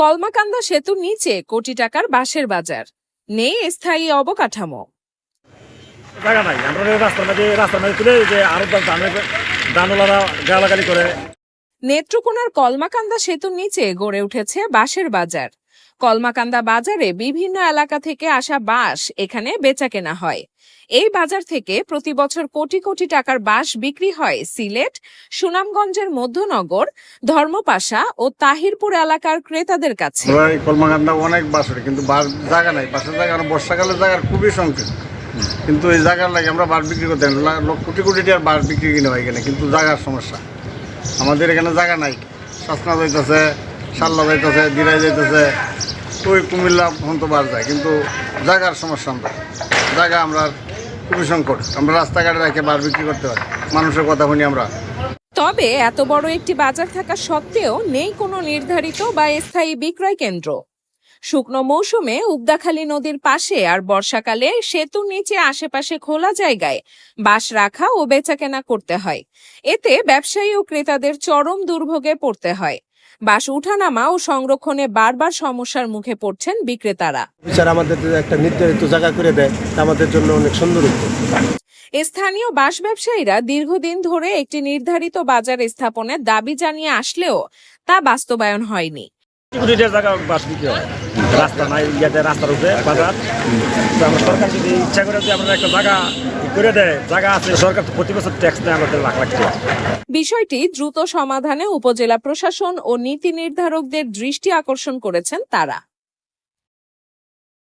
কলমাকান্দা সেতুর নিচে কোটি টাকার বাঁশের বাজার। নেই স্থায়ী অবকাঠামো। জায়গা নাই। আমরা রাস্তার মধ্যে রাস্তার মধ্যে তুলে যে আরও ধানের গালাগালি করে। নেত্রকোনার কলমাকান্দা সেতুর নিচে গড়ে উঠেছে বাঁশের বাজার। কলমাকান্দা বাজারে বিভিন্ন এলাকা থেকে আসা বাঁশ এখানে বেচাকেনা হয়। এই বাজার থেকে প্রতি বছর কোটি কোটি টাকার বাঁশ বিক্রি হয় সিলেট, সুনামগঞ্জের মধ্যনগর, ধর্মপাশা ও তাহিরপুর এলাকার ক্রেতাদের কাছে। কলমাকান্দা অনেক হয় কিন্তু বাস জায়গা নাই। বাসের জায়গা বর্ষাকালে জায়গার খুবই সংকট কিন্তু এই জায়গার লাগে আমরা বাস বিক্রি করতে কোটি কোটি টাকার বাস বিক্রি কিনে হয় এখানে, কিন্তু জায়গার সমস্যা। আমাদের এখানে জায়গা নাই। সসনা যাইতেছে সাল্লা যাইতেছে দিরাই যাইতেছে, ওই কুমিল্লা পর্যন্ত বাস যায়, কিন্তু জায়গার সমস্যা আমরা। জায়গা আমরা খুবই সংকট। আমরা রাস্তাঘাটে রেখে বাস বিক্রি করতে পারি। মানুষের কথা শুনি আমরা। তবে এত বড় একটি বাজার থাকা সত্ত্বেও নেই কোনো নির্ধারিত বা স্থায়ী বিক্রয় কেন্দ্র। শুকনো মৌসুমে উবদাখালী নদীর পাশে আর বর্ষাকালে সেতুর নিচে আশেপাশে খোলা জায়গায় বাঁশ রাখা ও বেচাকেনা করতে হয়। এতে ব্যবসায়ী ও ক্রেতাদের চরম দুর্ভোগে পড়তে হয়। বাঁশ উঠানামা ও সংরক্ষণে বারবার সমস্যার মুখে পড়ছেন বিক্রেতারা। বিচার আমাদের একটা নির্ধারিত জায়গা করে দেয় আমাদের জন্য অনেক সুন্দর স্থানীয় বাস ব্যবসায়ীরা দীর্ঘদিন ধরে একটি নির্ধারিত বাজার স্থাপনের দাবি জানিয়ে আসলেও তা বাস্তবায়ন হয়নি। রাস্তার উপরে, বাজার। একটা দেয় আছে, সরকার প্রতি বছর ট্যাক্স আমাদের বিষয়টি দ্রুত সমাধানে উপজেলা প্রশাসন ও নীতি নির্ধারকদের দৃষ্টি আকর্ষণ করেছেন তারা।